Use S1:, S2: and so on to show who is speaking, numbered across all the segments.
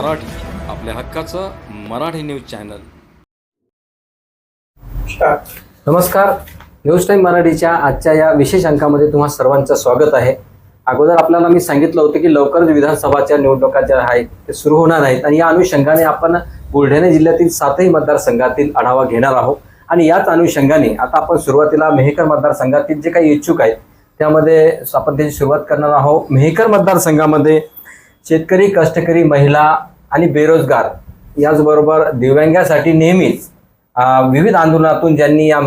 S1: मराठी आपल्या हक्काचं Marathi news channel.
S2: नमस्कार. न्यूज टाईम मराठीच्या आजच्या या विशेष अंकामध्ये तुम्हा सर्वांचं स्वागत आहे. अगोदर आपल्याला मी सांगितलं होतं की लवकरच विधानसभाच्या निवडणुका ज्या आहेत ते सुरू होणार आहेत आणि या अनुषंगाने आपण बुलढाणा जिल्ह्यातील सातही मतदारसंघातील आढावा घेणार आहोत. आणि याच अनुषंगाने आता आपण सुरुवातीला मेहकर मतदारसंघातील जे काही इच्छुक आहेत त्यामध्ये आपण त्याची सुरुवात करणार आहोत. मेहकर मतदारसंघामध्ये शेतकरी कष्टकरी महिला आणि बेरोजगार. याचबरोबर दिव्यांगासाठी नेहमीच विविध आंदोलनातून ज्यांनी या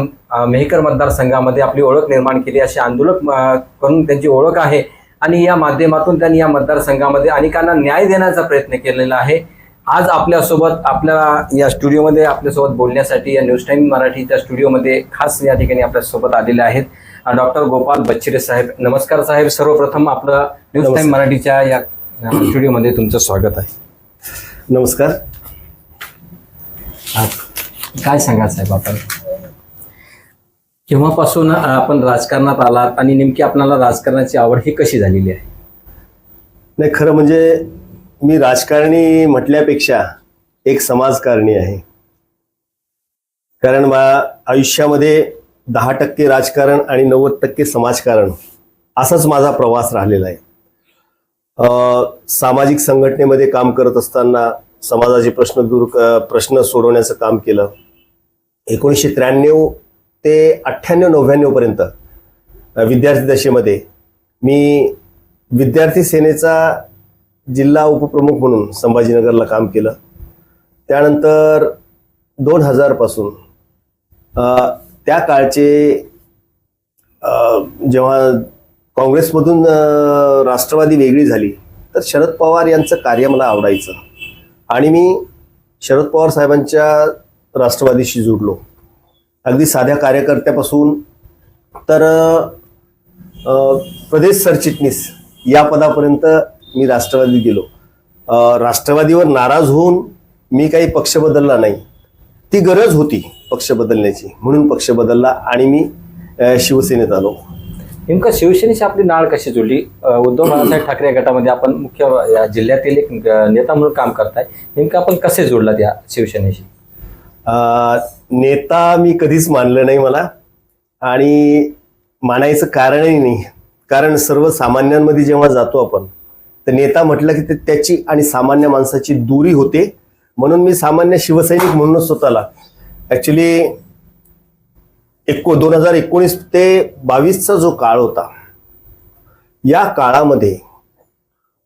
S2: मेहकर मतदारसंघामध्ये आपली ओळख निर्माण केली असे आंदोलक करून त्यांची ओळख आहे. आणि या माध्यमातून त्यांनी या मतदारसंघामध्ये अनेकांना न्याय देण्याचा प्रयत्न केलेला आहे. आज आपल्यासोबत आपल्या या स्टुडिओमध्ये आपल्यासोबत बोलण्यासाठी या न्यूज टाईम मराठीच्या स्टुडिओमध्ये खास या ठिकाणी आपल्यासोबत आलेले आहेत. डॉक्टर गोपाल बच्चिरे साहेब नमस्कार साहेब. सर्वप्रथम आपलं न्यूज टाईम मराठीच्या या स्टुडिओमध्ये तुमचं स्वागत आहे.
S3: नमस्कार.
S2: काय सांगा साहेब आपण? केव्हापासून आपण राजकारणात आलात आणि नेमकी आपल्याला राजकारणाची आवड ही कशी झालेली आहे?
S3: नाही खरं म्हणजे मी राजकारणी म्हटल्यापेक्षा एक समाजकारणी आहे. कारण मा आयुष्यामध्ये दहा टक्के राजकारण आणि नव्वद टक्के समाजकारण असाच माझा प्रवास राहिलेला आहे. सामाजिक संघटनेमध्ये काम करत असताना समाजाचे प्रश्न दूर क- प्रश्न सोडवण्याचं काम केलं. एकोणीसशे त्र्याण्णव ते अठ्ठ्याण्णव नव्याण्णवपर्यंत विद्यार्थी दशेमध्ये मी विद्यार्थी सेनेचा जिल्हा उपप्रमुख म्हणून संभाजीनगरला काम केलं. त्यानंतर दोन हजारपासून त्या काळचे जेव्हा काँग्रेसमधून राष्ट्रवादी वेगळी झाली तर शरद पवार यांचं कार्य मला आवडायचं. आणि मी शरद पवार साहेबांच्या राष्ट्रवादीशी जुडलो. अगदी साध्या कार्यकर्त्यापासून तर प्रदेश सरचिटणीस या पदापर्यंत मी राष्ट्रवादी गेलो. राष्ट्रवादीवर नाराज होऊन मी काही पक्ष बदलला नाही. ती गरज होती पक्ष बदलण्याची म्हणून पक्ष बदलला आणि मी शिवसेनेत आलो.
S2: नेमकं शिवसेनेशी आपली नाळ कशी जुळली? उद्धव बाळासाहेब ठाकरे या गटामध्ये आपण मुख्य या जिल्ह्यातील एक नेता म्हणून काम करताय. नेमकं आपण कसे जोडलात या शिवसेनेशी?
S3: नेता मी कधीच मानलं नाही मला. आणि मानायचं कारणही नाही. कारण सर्वसामान्यांमध्ये जेव्हा जातो आपण तर नेता म्हटलं की ते त्याची आणि सामान्य माणसाची दूरी होते. म्हणून मी सामान्य शिवसैनिक म्हणूनच स्वतःला. ॲक्च्युली एको दोन हजार एकोणीस ते बावीसचा जो काळ होता या काळामध्ये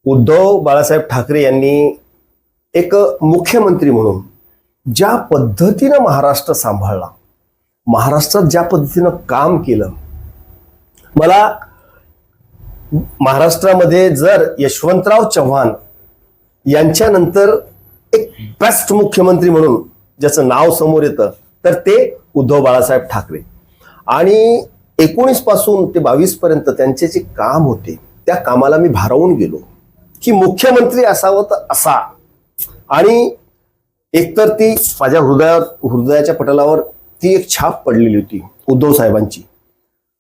S3: उद्धव बाळासाहेब ठाकरे यांनी एक मुख्यमंत्री म्हणून ज्या पद्धतीनं महाराष्ट्र सांभाळला महाराष्ट्रात ज्या पद्धतीनं काम केलं मला महाराष्ट्रामध्ये जर यशवंतराव चव्हाण यांच्यानंतर एक बेस्ट मुख्यमंत्री म्हणून ज्याचं नाव समोर येतं तर ते उद्धव बाळासाहेब ठाकरे. आणि एकोणीसपासून ते बावीस पर्यंत त्यांचे जे काम होते त्या कामाला मी भारावून गेलो. की मुख्यमंत्री असावं तर असा. आणि एकतर ती माझ्या हृदयात हृदयाच्या पटलावर ती एक छाप पडलेली होती उद्धव साहेबांची.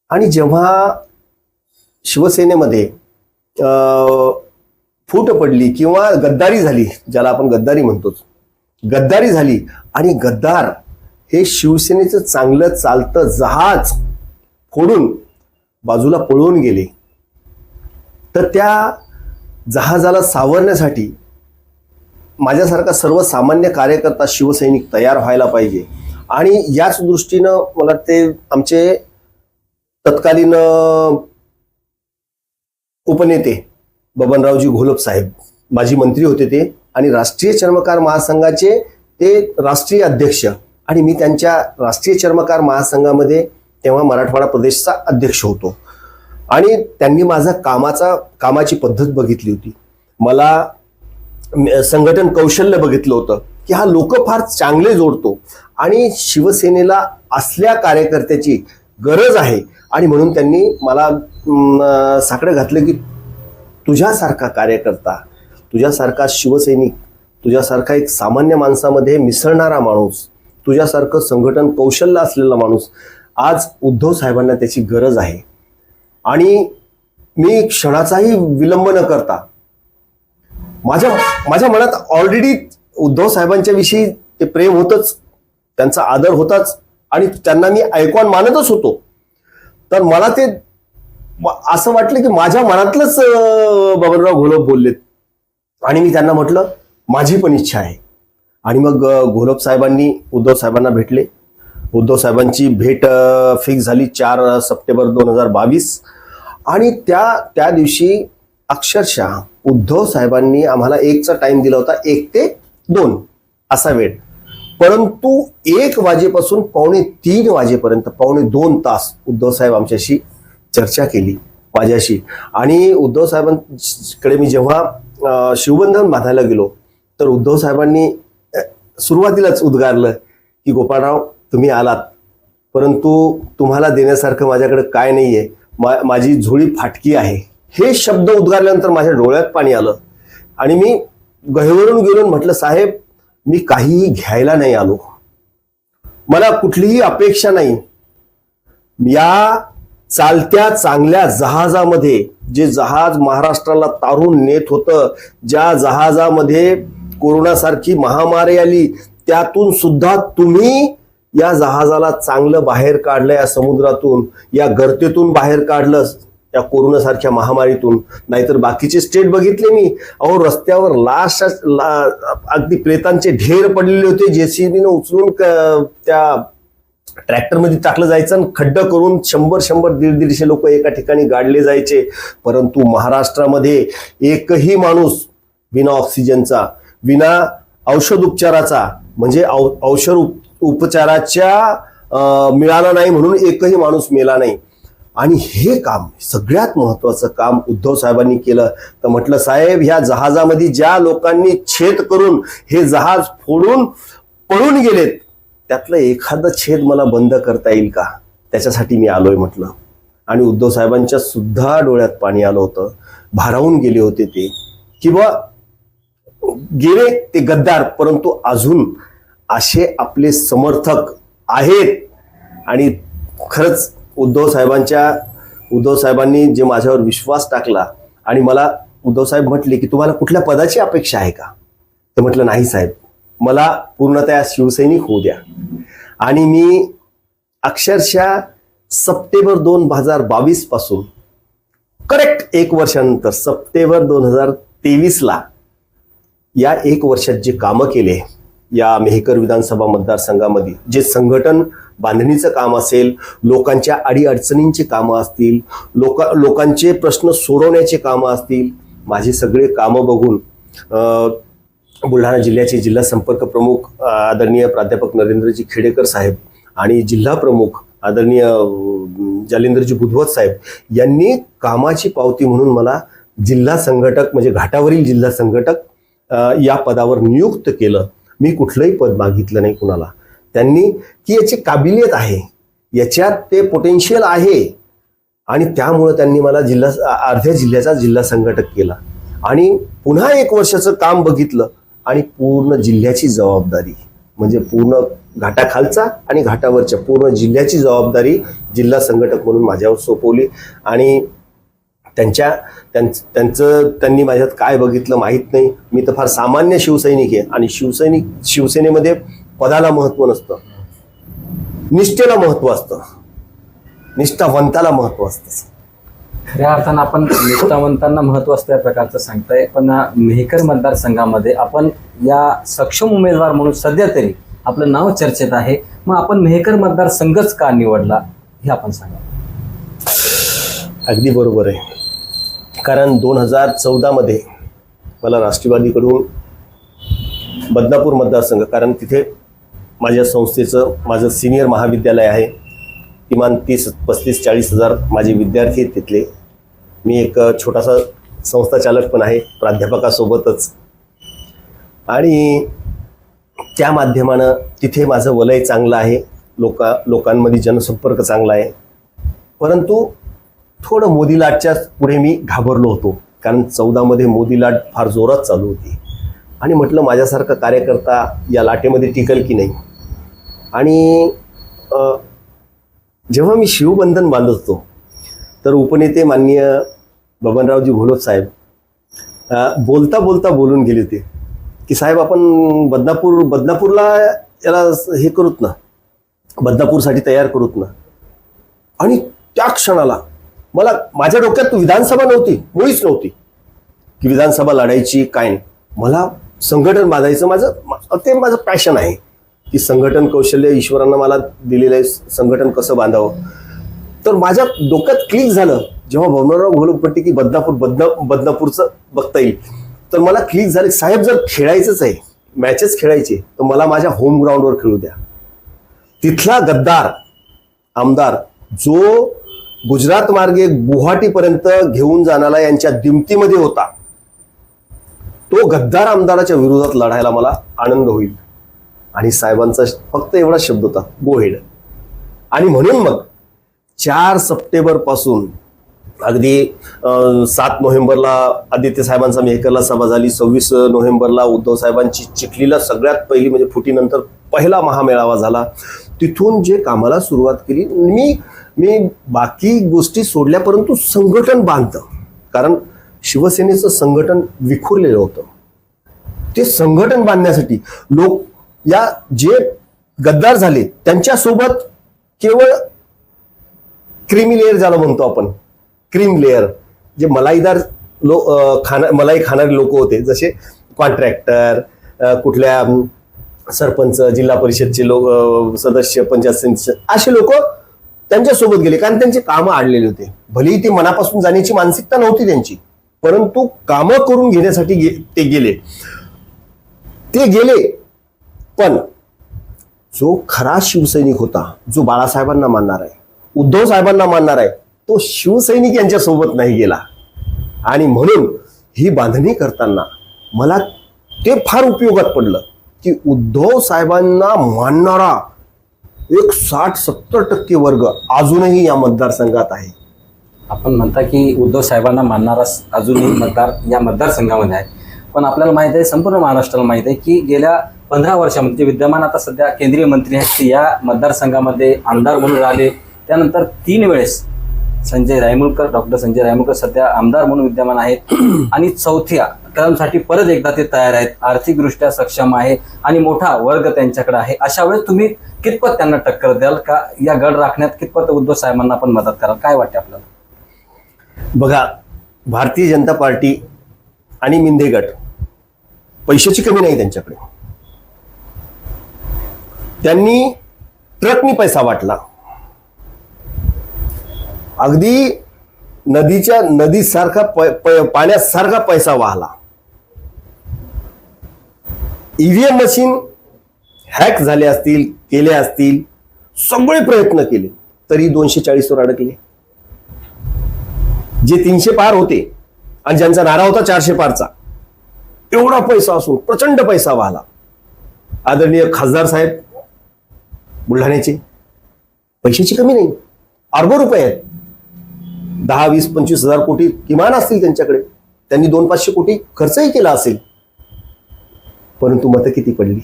S3: आणि जेव्हा शिवसेनेमध्ये फूट पडली किंवा गद्दारी झाली ज्याला आपण गद्दारी म्हणतोच. गद्दारी झाली आणि गद्दार हे शिवसेनेचं चांगलं चालतं जहाज फोडून बाजूला पळवून गेले. तर त्या जहाजाला सावरण्यासाठी माझ्यासारखा सर्वसामान्य कार्यकर्ता शिवसैनिक तयार व्हायला पाहिजे. आणि याच दृष्टीनं मला ते आमचे तत्कालीन उपनेते बबनरावजी घोलप साहेब माजी मंत्री होते ते आणि राष्ट्रीय चर्मकार महासंघाचे ते राष्ट्रीय अध्यक्ष आणि मी त्यांच्या राष्ट्रीय चर्मकार महासंघामध्ये तेव्हा मराठवाडा प्रदेशचा अध्यक्ष होतो. आणि त्यांनी माझा कामाचा कामाची पद्धत बघितली होती. मला संघटन कौशल्य बघितलं होतं की हा लोक फार चांगले जोडतो आणि शिवसेनेला असल्या कार्यकर्त्याची गरज आहे. आणि म्हणून त्यांनी मला साकडं घातलं की तुझ्यासारखा कार्यकर्ता तुझ्यासारखा शिवसैनिक तुझ्यासारखा एक सामान्य माणसामध्ये मिसळणारा माणूस तुझ्यासारखं संघटन कौशल्य असलेला माणूस आज उद्धव साहेबांना त्याची गरज आहे. आणि मी क्षणाचाही विलंब न करता माझ्या माझ्या मनात ऑलरेडी उद्धव साहेबांच्या विषयी ते प्रेम होतच त्यांचा आदर होताच आणि त्यांना मी ऐकून मानतच होतो. तर मला ते असं वाटलं की माझ्या मनातलंच बबनराव घोलप बोललेत. आणि मी त्यांना म्हटलं माझी पण इच्छा आहे. आणि मग घोलप साहेबांनी उद्धव साहेबांना भेटले. उद्धव साहेबांची भेट फिक्स झाली चार सप्टेंबर दोन हजार बावीस. आणि त्या त्या दिवशी अक्षरशः उद्धव साहेबांनी आम्हाला एकचा टाइम दिला होता एक ते दोन असा वेळ. परंतु एक वाजेपासून पावणे तीन वाजेपर्यंत पावणे दोन तास उद्धव साहेब आमच्याशी चर्चा केली माझ्याशी. आणि उद्धव साहेबांकडे मी जेव्हा शिवबंधन बांधायला गेलो तर उद्धव साहेबांनी सुरुवातीलाच उद्गारलं की गोपाळराव तुम्ही आलात. परंतु तुम्हाला देण्यासारखं माझ्याकडे काय नाहीये. मा- माझी झोळी फाटकी आहे. हे शब्द उद्गारल्यानंतर माझ्या डोळ्यात पाणी आलं. आणि मी गहिवरून गेलून म्हटलं साहेब मी काहीही घ्यायला नाही आलो. मला कुठलीही अपेक्षा नाही. या चालत्या चांगल्या जहाजामध्ये जे जहाज महाराष्ट्राला तारून नेत होतं ज्या जहाजामध्ये कोरोनासारखी महामारी आली त्यातून सुद्धा तुम्ही या जहाजाला चांगलं बाहेर काढलं या समुद्रातून या गर्तेतून बाहेर काढलं या कोरोनासारख्या महामारीतून. नाहीतर बाकीचे स्टेट बघितले मी. अहो रस्त्यावर लाश ला, अगदी प्रेतांचे ढेर पडलेले होते. जेसीबीनं उचलून क- त्या ट्रॅक्टरमध्ये टाकलं जायचं आणि खड्ड करून शंभर शंभर दीड दीडशे लोक एका ठिकाणी गाडले जायचे. परंतु महाराष्ट्रामध्ये एकही माणूस बिना ऑक्सिजनचा विना औषध उपचाराचा म्हणजे औ- औषध उपचाराच्या मिळाला नाही म्हणून एकही माणूस मेला नाही. आणि हे काम सगळ्यात महत्वाचं काम उद्धव साहेबांनी केलं. तर म्हटलं साहेब ह्या जहाजामध्ये ज्या लोकांनी छेद करून हे जहाज फोडून पळून गेलेत त्यातलं एखादं छेद मला बंद करता येईल का? त्याच्यासाठी मी आलोय म्हटलं. आणि उद्धव साहेबांच्या सुद्धा डोळ्यात पाणी आलं होतं. भारावून गेले होते ते. किंवा गेले ते गद्दार परंतु अजून असे आपले समर्थक आहेत. आणि खरंच उद्धव साहेबांच्या उद्धव साहेबांनी जे माझ्यावर विश्वास टाकला आणि मला उद्धव साहेब म्हटले की तुम्हाला कुठल्या पदाची अपेक्षा आहे का? तर म्हटलं नाही साहेब मला पूर्णतया शिवसैनिक होऊ द्या. आणि मी अक्षरशः सप्टेंबर दोन हजार बावीसपासून करेक्ट एक वर्षानंतर सप्टेंबर दोन हजार तेवीसला या एक वर्षात जे कामं केले या मेहकर विधानसभा मतदारसंघामध्ये जे संघटन बांधणीचं काम असेल लोकांच्या अडीअडचणींची कामं असतील लोक लोकांचे प्रश्न सोडवण्याचे कामं असतील माझे सगळे कामं बघून बुलढाणा जिल्ह्याचे जिल्हा संपर्क प्रमुख आदरणीय प्राध्यापक नरेंद्रजी खेडेकर साहेब आणि जिल्हा प्रमुख आदरणीय जालेंद्रजी बुधवत साहेब यांनी कामाची पावती म्हणून मला जिल्हा संघटक म्हणजे घाटावरील जिल्हा संघटक या पदावर नियुक्त केलं. मी कुठलंही पद मागितलं नाही कुणाला. त्यांनी की याची काबिलियत आहे. याच्यात ते पोटेन्शियल आहे. आणि त्यामुळं त्यांनी मला जिल्हा अर्ध्या जिल्ह्याचा जिल्हा संघटक केला. आणि पुन्हा एक वर्षाचं काम बघितलं आणि पूर्ण जिल्ह्याची जबाबदारी म्हणजे पूर्ण घाटाखालचा आणि घाटावरच्या पूर्ण जिल्ह्याची जबाबदारी जिल्हा संघटक म्हणून माझ्यावर सोपवली. आणि त्यांच्या त्यांच- त्यांचं त्यांनी माझ्यात काय बघितलं माहीत नाही. मी तर फार सामान्य शिवसैनिक आहे आणि शिवसैनिक शिवसेनेमध्ये पदाला महत्त्व नसतं. निष्ठेला महत्त्व असतं. निष्ठावंताला महत्त्व असतं.
S2: खऱ्या अर्थानं आपण निष्ठावंतांना महत्त्व असतं या प्रकारचं सांगताय. पण मेहकर मतदारसंघामध्ये आपण या सक्षम उमेदवार म्हणून सध्या तरी आपलं नाव चर्चेत आहे. मग आपण मेहकर मतदारसंघच का निवडला हे आपण सांगा.
S3: अगदी बरोबर आहे. कारण दोन हजार चौदामध्ये मला राष्ट्रवादीकडून बदनापूर मतदारसंघ कारण तिथे माझ्या संस्थेचं माझं सिनियर महाविद्यालय आहे. किमान तीस पस्तीस चाळीस हजार माझे विद्यार्थी आहेत तिथले. मी एक छोटासा संस्था चालक पण आहे प्राध्यापकासोबतच. आणि त्या माध्यमानं तिथे माझं वलय चांगलं आहे. लोका लोकांमध्ये जनसंपर्क चांगला आहे. परंतु थोडं मोदी लाटच्या पुढे मी घाबरलो होतो. कारण चौदामध्ये मोदी लाट फार जोरात चालू होती. आणि म्हटलं माझ्यासारखा कार्यकर्ता या लाटेमध्ये टिकल की नाही? आणि जेव्हा मी शिवबंधन बांधत होतो तर उपनेते माननीय बबनरावजी घोलप साहेब बोलता बोलता बोलून गेले होते की साहेब आपण बदनापूर बदनापूरला याला हे करूत ना? बदनापूरसाठी तयार करूत ना? आणि त्या क्षणाला मला माझ्या डोक्यात विधानसभा नव्हती मुळीच नव्हती. की विधानसभा लढायची काय मला संघटन बांधायचं माझं ते माझं पॅशन आहे. की संघटन कौशल्य ईश्वरानं मला दिलेलं आहे संघटन कसं बांधावं. तर माझ्या डोक्यात क्लिक झालं जेव्हा भवनराव घोलपट्टी की बदनापूर बदना बदनापूरचं बघता येईल. तर मला क्लिक झालं साहेब जर खेळायचंच आहे मॅचेस खेळायचे तर मला माझ्या होम ग्राउंडवर खेळू द्या. तिथला गद्दार आमदार जो गुजरात मार्गे गुवाहाटीपर्यंत घेऊन जाणारा यांच्या दिमतीमध्ये होता. तो गद्दार आमदाराच्या विरोधात लढायला मला आनंद होईल. आणि साहेबांचा फक्त एवढा शब्द होता गोहेड. आणि म्हणून मग चार सप्टेंबरपासून अगदी सात नोव्हेंबरला आदित्य साहेबांचा मेहकरला सभा झाली सव्वीस नोव्हेंबरला उद्धव साहेबांची चिखलीला सगळ्यात पहिली म्हणजे फुटीनंतर पहिला महामेळावा झाला. तिथून जे कामाला सुरुवात केली मी मी बाकी गोष्टी सोडल्या परंतु संघटन बांधतं. कारण शिवसेनेचं संघटन विखुरलेलं होतं. ते संघटन बांधण्यासाठी लोक या जे गद्दार झाले त्यांच्यासोबत केवळ क्रीमी लेअर झालं म्हणतो आपण क्रीम लेअर जे मलाईदार लो खाना मलाई खाणारे लोक होते जसे कॉन्ट्रॅक्टर कुठल्या सरपंच जिल्हा परिषदचे लोक सदस्य पंचायत समितीचे असे लोक त्यांच्यासोबत गेले. कारण त्यांचे कामं आडलेले होते. भलेही ती मनापासून जाण्याची मानसिकता नव्हती त्यांची परंतु कामं करून घेण्यासाठी गे- ते गेले. ते गेले पण जो खरा शिवसैनिक होता जो बाळासाहेबांना मानणार आहे उद्धव साहेबांना मानणार आहे तो शिवसैनिक यांच्या सोबत नाही गेला. आणि म्हणून ही बांधणी करताना मला ते फार उपयोगात पडलं. की उद्धव साहेबांना मानणारा एक साठ सत्तर टक्के वर्ग अजूनही या मतदारसंघात आहे.
S2: आपण म्हणता की उद्धव साहेबांना मानणारा अजूनही मतदार या मतदारसंघामध्ये आहे. पण आपल्याला माहीत आहे संपूर्ण महाराष्ट्राला माहीत आहे की गेल्या पंधरा वर्षामध्ये विद्यमान आता सध्या केंद्रीय मंत्री आहेत ते या मतदारसंघामध्ये आमदार म्हणून राहिले. त्यानंतर तीन वेळेस संजय रायमुलकर डॉक्टर संजय रायमुलकर सध्या आमदार म्हणून विद्यमान आहेत. आणि चौथ्या टर्मसाठी परत एकदा ते तयार आहेत. आर्थिकदृष्ट्या सक्षम आहे आणि मोठा वर्ग त्यांच्याकडे आहे. अशा वेळेस तुम्ही कितपत त्यांना टक्कर द्याल का? या गड राखण्यात कितपत उद्धव साहेबांना पण मदत कराल? काय वाटते आपल्याला?
S3: बघा भारतीय जनता पार्टी आणि मिंदे गट पैशाची कमी नाही त्यांच्याकडे. त्यांनी ट्रकनी पैसा वाटला. अगदी नदीच्या नदीसारखा पाण्यासारखा पैसा वाहला. ईव्हीएम मशीन हॅक झाले असतील केले असतील सगळे प्रयत्न केले तरी दोनशे चाळीसवर अडकले. जे तीनशे पार होते आणि ज्यांचा नारा होता चारशे पारचा एवढा पैसा असून प्रचंड पैसा वाहला. आदरणीय खासदार साहेब बुलढाण्याचे पैशाची कमी नाही अर्बो रुपये आहेत. दहा वीस पंचवीस हजार कोटी किमान असतील त्यांच्याकडे. त्यांनी दोन पाचशे कोटी खर्चही केला असेल. परंतु मतं किती पडली?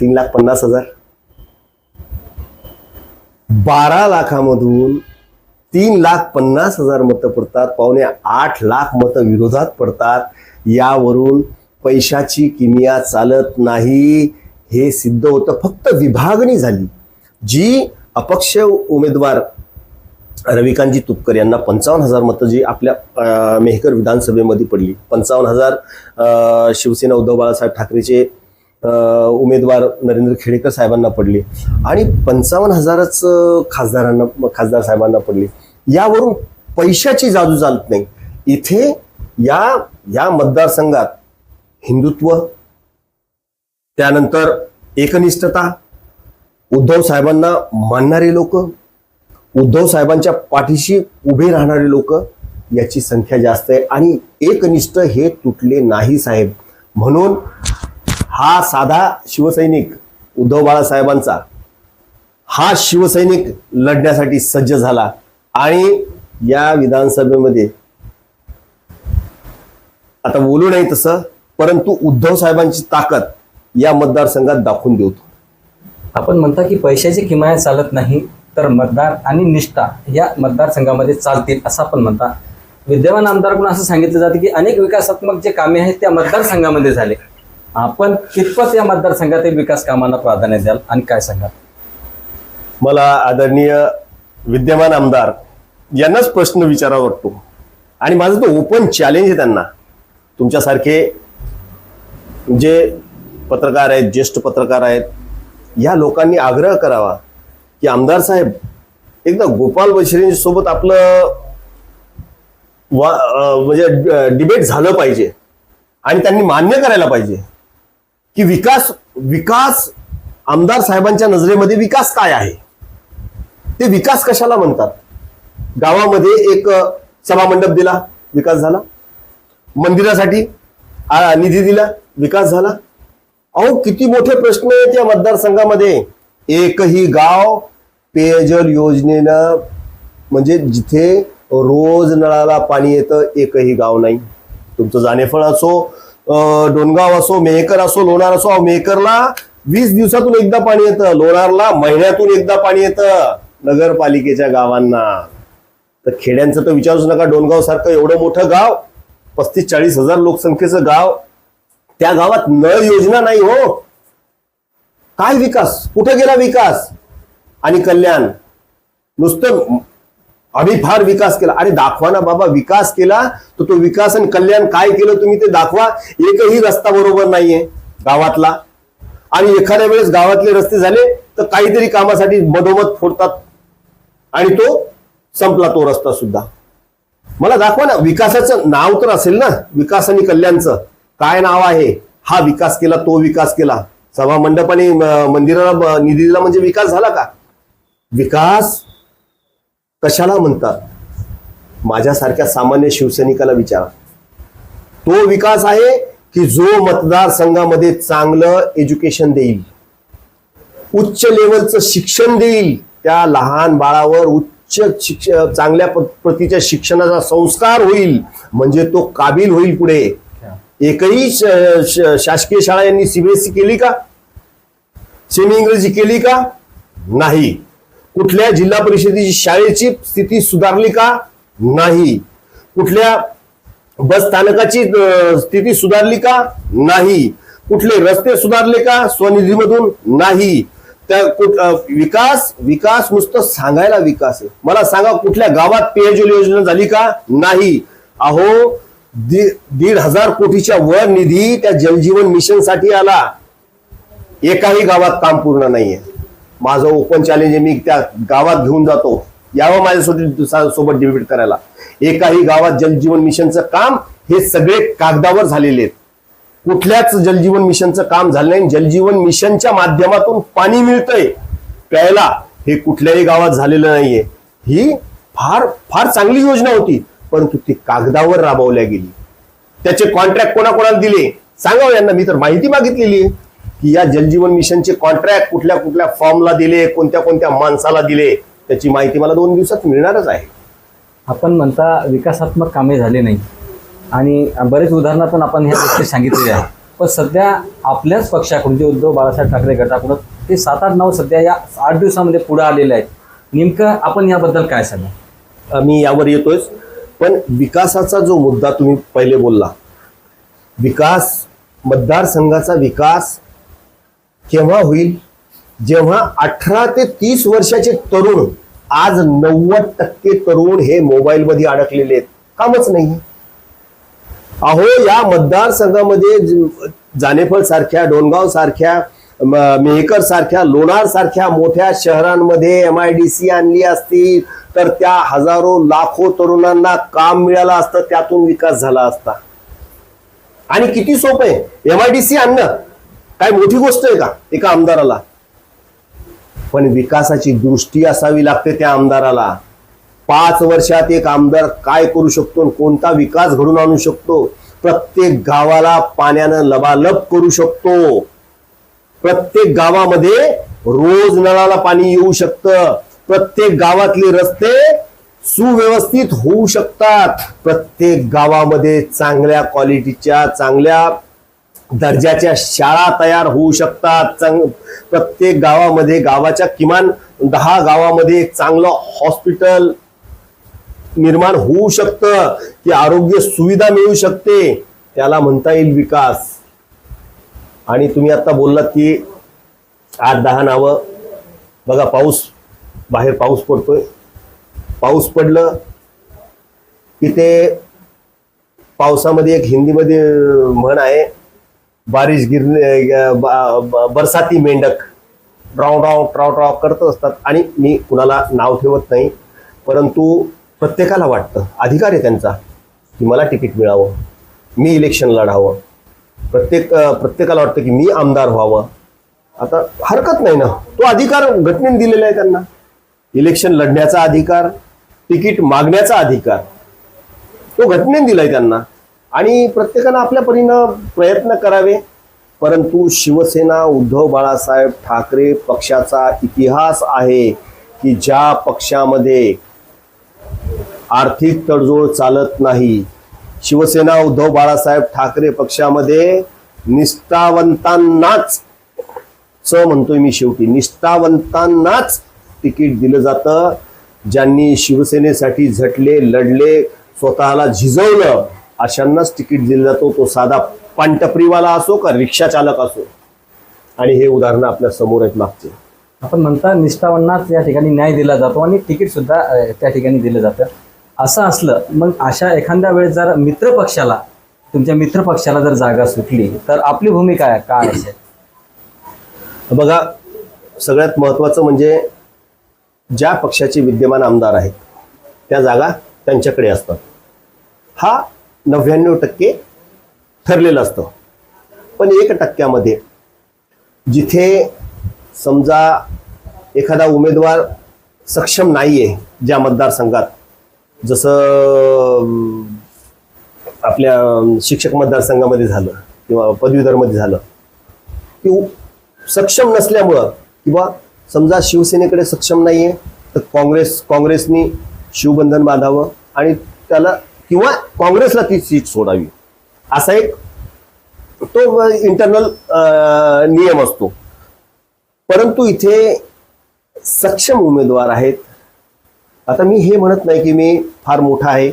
S3: तीन लाख पन्नास हजार. बारा लाखामधून तीन लाख पन्नास हजार मतं पडतात. पावणे आठ लाख मतं विरोधात पडतात. यावरून पैशाची किमिया चालत नाही. हे सिद्ध होतं. फक्त विभागणी झाली. जी अपक्ष उमेदवार रविकांतजी तुपकर यांना पंचावन्न हजार मतं जी आपल्या मेहकर विधानसभेमध्ये पडली. पंचावन्न हजार शिवसेना उद्धव बाळासाहेब ठाकरेचे उमेदवार नरेंद्र खेडेकर साहेबांना पडली. आणि पंचावन्न हजारच खासदारांना खासदार साहेबांना पडली. यावरून पैशाची जादू चालत नाही. इथे या या मतदारसंघात हिंदुत्व त्यानंतर एकनिष्ठता उद्धव साहेबांना मानणारे लोक उद्धव साहेबांच्या पाठीशी उभे राहणारे लोक याची संख्या जास्त आहे. आणि एकनिष्ठ हे तुटले नाही साहेब. म्हणून हा साधा शिवसैनिक उद्धव बाळासाहेबांचा हा शिवसैनिक लढण्यासाठी सज्ज झाला. आणि या विधानसभेमध्ये आता बोलू नाही तसं परंतु उद्धव साहेबांची ताकद या मतदारसंघात दाखवून देऊ.
S2: आपण म्हणता की पैशाची किमायत चालत नाही. तर मतदार आणि निष्ठा या मतदारसंघामध्ये चालतील असं आपण म्हणता. विद्यमान आमदारकडून असं सांगितलं जातं की अनेक विकासात्मक जे कामे आहेत त्या मतदारसंघामध्ये झाले. आपण कितपत या मतदारसंघातील विकास कामांना प्राधान्य द्याल. आणि काय सांगाल?
S3: मला आदरणीय विद्यमान आमदार यांनाच प्रश्न विचारावा वाटतो. आणि माझं तो ओपन चॅलेंज आहे त्यांना. तुमच्यासारखे जे पत्रकार आहेत ज्येष्ठ पत्रकार आहेत या लोकांनी आग्रह करावा. की आमदार साहेब एकदा गोपाल बशिरेंच्या सोबत आपलं वा म्हणजे डिबेट झालं पाहिजे आणि त्यांनी मान्य करायला पाहिजे की विकास विकास आमदार साहेबांच्या नजरेमध्ये विकास काय आहे? ते विकास कशाला म्हणतात? गावामध्ये एक सभामंडप दिला विकास झाला. मंदिरासाठी निधी दिला विकास झाला. अहो किती मोठे प्रश्न आहेत या मतदारसंघामध्ये. एकही गाव पेयजल योजनेनं म्हणजे जिथे रोज नळाला पाणी येतं एकही गाव नाही. तुमचं जानेफळ असो डोनगाव असो मेहकर असो लोणार असो मेहकरला वीस दिवसातून एकदा पाणी येतं. लोणारला महिन्यातून एकदा पाणी येतं नगरपालिकेच्या गावांना. तर खेड्यांचं तर विचारूच नका डोनगाव सारखं एवढं मोठं गाव पस्तीस चाळीस हजार लोकसंख्येचं गाव त्या गावात नळ योजना नाही हो. काय विकास? कुठे गेला विकास? आणि कल्याण नुसतं आम्ही फार विकास केला. अरे दाखवा ना बाबा विकास केला तर तो विकास आणि कल्याण काय केलं तुम्ही ते दाखवा. एकही रस्ता बरोबर नाहीये गावातला. आणि एखाद्या वेळेस गावातले रस्ते झाले तर काहीतरी कामासाठी मधोमध फोडतात. आणि तो संपला तो रस्ता सुद्धा. मला दाखवा ना विकासाचं नाव तर असेल ना विकास आणि कल्याणचं. काय नाव आहे? हा विकास केला तो विकास केला. सभा मंडप आणि मंदिराला निधी दिला म्हणजे विकास झाला का? विकास कशाला म्हणतात? माझ्यासारख्या सामान्य शिवसैनिकाला विचारा. तो विकास आहे की जो मतदारसंघामध्ये चांगलं एज्युकेशन देईल. उच्च लेवलचं शिक्षण देईल. त्या लहान बाळावर उच्च शिक्ष चांगल्या प- प्रतीच्या शिक्षणाचा संस्कार होईल. म्हणजे तो काबिल होईल पुढे. एकही शासकीय शाळा यांनी सीबीएसई केली का? सेमी इंग्रजी केली का? नाही. कुठल्या जिल्हा परिषदेची शाळेची स्थिती सुधारली का? नाही. कुठल्या बस स्थानकाची स्थिती सुधारली का? नाही. कुठले रस्ते सुधारले का? स्वनिधीमधून? नाही. त्या कुठ- विकास विकास नुसतं सांगायला विकास आहे. मला सांगा कुठल्या गावात पेयजल योजना झाली का? नाही. अहो दीड हजार कोटीच्या वर निधी त्या जलजीवन मिशनसाठी आला. एकाही गावात काम पूर्ण नाहीये. माझं ओपन चॅलेंज मी त्या गावात घेऊन जातो. यावं माझ्यासोबत सोबत डिबेट करायला. एकाही गावात जलजीवन मिशनचं काम हे सगळे कागदावर झालेले आहेत. कुठल्याच जलजीवन मिशनचं काम झालं नाही. जलजीवन मिशनच्या माध्यमातून पाणी मिळतंय. प्यायला हे कुठल्याही गावात झालेलं नाहीये. ही फार फार चांगली योजना होती. परंतु ती कागदावर राबवल्या गेली. त्याचे कॉन्ट्रॅक्ट कोणाकोणाला दिले? सांगावं यांना. मी तर माहिती मागितलेली आहे की या जलजीवन मिशनचे कॉन्ट्रॅक्ट कुठल्या कुठल्या फॉर्मला दिले कोणत्या कोणत्या माणसाला दिले त्याची माहिती मला दोन दिवसात मिळणारच आहे.
S2: आपण म्हणता विकासात्मक कामे झाली नाही आणि बरेच उदाहरणातून आपण ह्या गोष्टी सांगितलेल्या आहेत. पण सध्या आपल्याच पक्षाकडून जे उद्धव बाळासाहेब ठाकरे गटाकडून ते सात आठ नऊ सध्या या आठ दिवसामध्ये पुढे आलेले आहेत. नेमकं आपण याबद्दल काय सांगा?
S3: मी यावर येतोय पण विकासाचा जो मुद्दा तुम्ही पहिले बोलला विकास मतदारसंघाचा विकास केव्हा होईल? जेव्हा अठरा ते तीस वर्षाचे तरुण आज नव्वद टक्के तरुण हे मोबाईलमध्ये अडकलेले आहेत. कामच नाही. अहो या मतदारसंघामध्ये जानेफळ सारख्या डोनगाव सारख्या मेहकर सारख्या लोणार सारख्या मोठ्या शहरांमध्ये एम आय डी सी आणली असती तर त्या हजारो लाखो तरुणांना काम मिळालं असतं त्यातून विकास झाला असता. आणि किती सोपं आहे. एमआयडीसी आणणं काय मोठी गोष्ट आहे का एका आमदाराला? पण विकासाची दृष्टी असावी लागते त्या आमदाराला. पाच वर्षात एक आमदार काय करू शकतो आणि कोणता विकास घडून आणू शकतो? प्रत्येक गावाला पाण्यानं लबालब करू शकतो. प्रत्येक गावामध्ये रोज नळाला पाणी येऊ शकतं. प्रत्येक गावातले रस्ते सुव्यवस्थित होऊ शकतात. प्रत्येक गावामध्ये चांगल्या क्वालिटीच्या चांगल्या दर्जाच्या शाळा तयार होऊ शकतात. चांग- प्रत्येक गावामध्ये गावाच्या किमान दहा गावामध्ये एक चांगलं हॉस्पिटल निर्माण होऊ शकतं की आरोग्य सुविधा मिळू शकते त्याला म्हणता येईल विकास. आणि तुम्ही आता बोललात की आठ दहा नावं. बघा पाऊस बाहेर पाऊस पडतोय. पाऊस पडलं की ते पावसामध्ये एक हिंदीमध्ये म्हण आहे बारिश गिरणे बा ब- बरसाती मेंढक. ड्राव ड्राव ट्राव ट्राव करत असतात. आणि मी कुणाला नाव ठेवत नाही परंतु प्रत्येकाला वाटतं अधिकार आहे त्यांचा की मला तिकीट मिळावं मी इलेक्शन लढावं. प्रत्येक प्रत्येकाला वाटतं की मी आमदार व्हावं. आता हरकत नाही ना. तो अधिकार घटनेने दिलेला आहे त्यांना. इलेक्शन लढण्याचा अधिकार तिकीट मागण्याचा अधिकार. तो घटनेने दिलाय त्यांना. आणि प्रत्येकानं आपल्या परीनं प्रयत्न करावे. परंतु शिवसेना उद्धव बाळासाहेब ठाकरे पक्षाचा इतिहास आहे की ज्या पक्षामध्ये आर्थिक तडजोड चालत नाही शिवसेना उद्धव बाळासाहेब ठाकरे पक्षामध्ये निष्ठावंतांनाच च म्हणतोय मी शेवटी निष्ठावंतांनाच तिकीट दिलं जातं. ज्यांनी शिवसेनेसाठी झटले लढले स्वतःला झिजवलं अशांनाच तिकीट दिलं जातो. तो साधा पानटपरीवाला असो का रिक्षा चालक असो. आणि हे उदाहरणं आपल्यासमोर आहेत मागचे.
S2: आपण म्हणता निष्ठावांनाच या ठिकाणी न्याय दिला जातो आणि तिकीट सुद्धा त्या ठिकाणी दिलं जातं. असं असलं मग अशा एखाद्या वेळेस जर मित्र पक्षाला तुमच्या मित्र पक्षाला जर जागा सुटली तर आपली भूमिका काय? असेल?
S3: बघा सगळ्यात महत्वाचं म्हणजे ज्या पक्षाचे विद्यमान आमदार आहेत त्या जागा त्यांच्याकडे असतात. हा नव्याण्णव टक्के ठरलेलं असतं. पण एक टक्क्यामध्ये जिथे समजा एखादा उमेदवार सक्षम नाही आहे ज्या मतदारसंघात जसं आपल्या शिक्षक मतदारसंघामध्ये झालं किंवा पदवीधरमध्ये झालं की सक्षम नसल्यामुळं किंवा समजा शिवसेनेकडे सक्षम नाही आहे तर काँग्रेस काँग्रेसनी शिवबंधन बांधावं आणि त्याला किंवा काँग्रेसला ती सीट सोडावी. असा एक तो इंटरनल नियम असतो. परंतु इथे सक्षम उमेदवार आहेत. आता मी हे म्हणत नाही की मी फार मोठा आहे.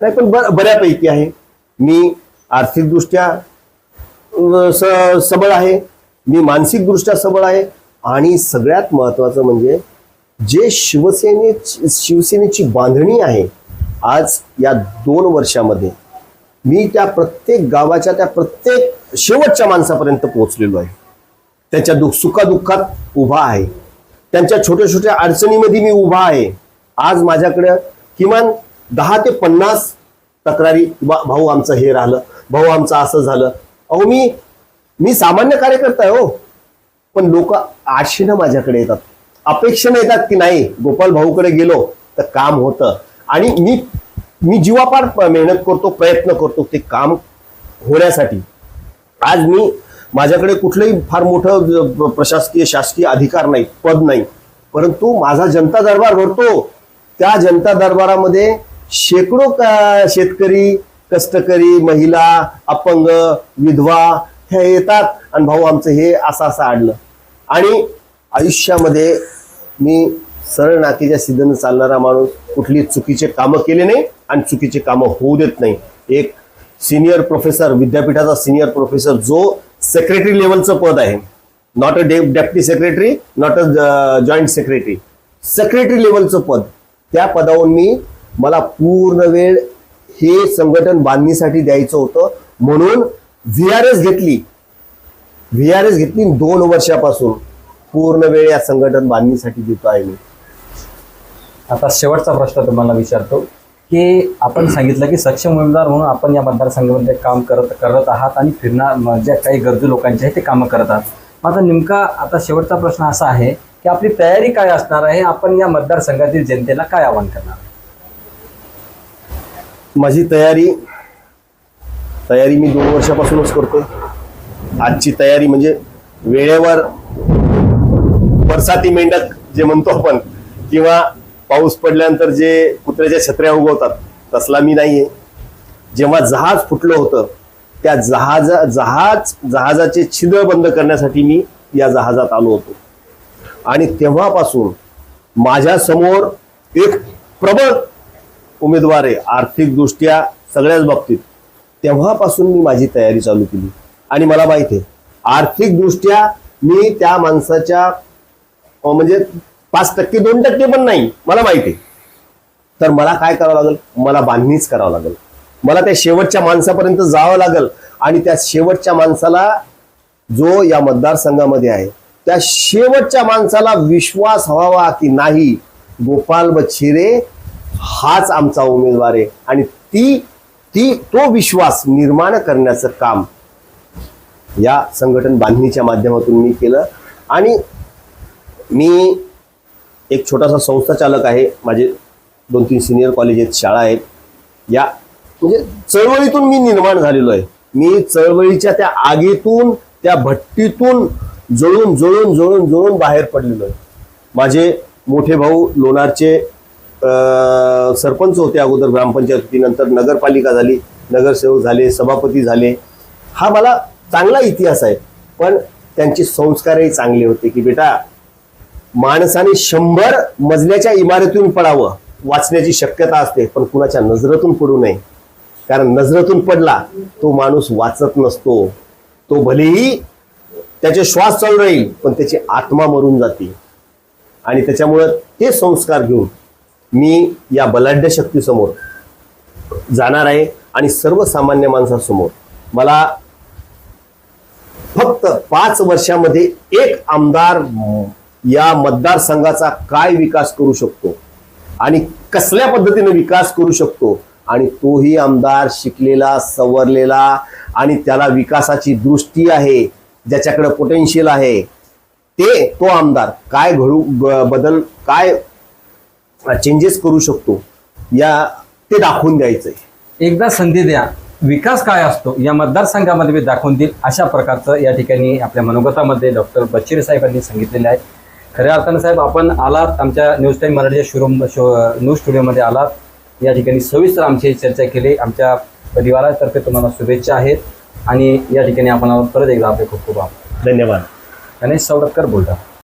S3: नाही पण बर बऱ्यापैकी आहे. मी आर्थिकदृष्ट्या स- सबळ आहे. मी मानसिकदृष्ट्या सबळ आहे. आणि सगळ्यात महत्वाचं म्हणजे जे शिवसेने शिवसेनेची बांधणी आहे आज या दोन वर्षामध्ये मी त्या प्रत्येक गावाच्या त्या प्रत्येक शेवटच्या माणसापर्यंत पोहोचलेलो आहे. त्यांच्या दुःख सुखादुःखात उभा आहे. त्यांच्या छोट्या छोट्या अडचणीमध्ये मी उभा आहे. आज माझ्याकडे किमान दहा ते पन्नास तक्रारी बा- भाऊ आमचं हे राहिलं. भाऊ आमचं असं झालं. अहो मी मी सामान्य कार्यकर्ता आहे हो. पण लोक आशेनं माझ्याकडे येतात. अपेक्षेनं येतात की नाही गोपाल भाऊकडे गेलो तर काम होतं. आणि मी मी जीवापार मेहनत करतो प्रयत्न करतो ते काम होण्यासाठी. आज मी माझ्याकडे कुठलंही फार मोठं प्रशासकीय शासकीय अधिकार नाही पद नाही. परंतु माझा जनता दरबार भरतो. त्या जनता दरबारामध्ये शेकडो शेतकरी कष्टकरी महिला अपंग विधवा ह्या येतात. आणि भाऊ आमचं हे असं असं आडलं. आणि आयुष्यामध्ये मी सरळ नाकीच्या सिद्धनं चालणारा माणूस कुठली चुकीचे कामं केले नाही आणि चुकीचे कामं होऊ देत नाही. एक सिनियर प्रोफेसर विद्यापीठाचा सिनियर प्रोफेसर जो सेक्रेटरी लेवलचं पद आहे. Not a deputy secretary not a joint secretary secretary लेवलचं पद. त्या पदावरून मी मला पूर्ण वेळ हे संघटन बांधणीसाठी द्यायचं होतं. म्हणून व्ही आर एस घेतली. व्ही आर एस घेतली दोन वर्षापासून पूर्ण वेळ या संघटन बांधणीसाठी देतो आहे मी.
S2: आता शेवटचा प्रश्न तुम्हाला विचारतो की आपण सांगितलं की सक्षम उमेदवार म्हणून आपण या मतदारसंघामध्ये काम करत करत आहात आणि फिरणार ज्या काही गरजू लोकांचे आहेत ते कामं करत आहात. आता नेमका आता शेवटचा प्रश्न असा आहे की आपली तयारी काय असणार आहे? आपण या मतदारसंघातील जनतेला काय आवाहन करणार?
S3: माझी तयारी तयारी मी दोन वर्षापासूनच करतोय. आजची तयारी म्हणजे वेळेवर बरसाती मेंढक जे म्हणतो आपण किंवा पाऊस पडल्यानंतर जे कुत्र्याच्या छत्र्या उगवतात तसला मी नाहीये. जेव्हा जहाज फुटलं होतं त्या जहाजा जहाज जहाजाचे छिद्र बंद करण्यासाठी मी या जहाजात आलो होतो. आणि तेव्हापासून माझ्यासमोर एक प्रबळ उमेदवार आहे आर्थिकदृष्ट्या सगळ्याच बाबतीत. तेव्हापासून मी माझी तयारी चालू केली. आणि मला माहिती आहे. आर्थिकदृष्ट्या मी त्या माणसाच्या म्हणजे पाच टक्के दोन टक्के पण नाही मला माहिती आहे. तर मला काय करावं लागेल? मला बांधणीच करावं लागेल. मला त्या शेवटच्या माणसापर्यंत जावं लागेल. आणि त्या शेवटच्या माणसाला जो या मतदारसंघामध्ये आहे त्या शेवटच्या माणसाला विश्वास हवावा की नाही गोपाल बच्छिरे हाच आमचा उमेदवार आहे. आणि ती ती तो विश्वास निर्माण करण्याचं काम या संघटन बांधणीच्या माध्यमातून मी केलं. आणि मी एक छोटासा संस्था चालक आहे. माझे दोन तीन सिनियर कॉलेज आहेत शाळा आहेत. या म्हणजे चळवळीतून मी निर्माण झालेलो आहे. मी चळवळीच्या त्या आगीतून त्या भट्टीतून जळून जळून जळून जळून बाहेर पडलेलो आहे. माझे मोठे भाऊ लोणारचे सरपंच होते अगोदर ग्रामपंचायत होती नंतर नगरपालिका झाली नगरसेवक झाले सभापती झाले. हा मला चांगला इतिहास आहे. पण त्यांचे संस्कारही चांगले होते की बेटा माणसाने शंभर मजल्याच्या इमारतीतून पडावं वाचण्याची शक्यता असते पण कुणाच्या नजरेतून पडू नये. कारण नजरेतून पडला तो माणूस वाचत नसतो. तो भलेही त्याचे श्वास चालू राहील पण त्याची आत्मा मरून जाते. आणि त्याच्यामुळं ते संस्कार घेऊन मी या बलाढ्य शक्तीसमोर जाणार आहे आणि सर्वसामान्य माणसासमोर. मला फक्त पाच वर्षामध्ये एक आमदार या मतदारसंघाचा काय विकास करू शकतो? आणि कसल्या पद्धतीने विकास करू शकतो? आणि तोही आमदार शिकलेला सवरलेला आणि त्याला विकासाची दृष्टी आहे ज्याच्याकडे पोटेन्शियल आहे ते तो आमदार काय घडू बदल काय चेंजेस करू शकतो? या ते दाखवून द्यायचंय.
S2: एकदा संधी द्या. विकास काय असतो या मतदारसंघामध्ये मी दाखवून देईल. अशा प्रकारचं या ठिकाणी आपल्या मनोगतामध्ये डॉक्टर बच्चिरे साहेबांनी सांगितलेलं आहे. खऱ्या अर्थानं साहेब आपण आलात आमच्या न्यूज टाईम मराठीच्या शोरूम शो न्यूज स्टुडिओमध्ये आलात. या ठिकाणी सविस्तर आमची चर्चा केली. आमच्या परिवारातर्फे तुम्हाला शुभेच्छा आहेत. आणि या ठिकाणी आपण परत एकदा आपले खूप खूप आभार.
S3: धन्यवाद.
S2: गणेश सवडकर बोलतात.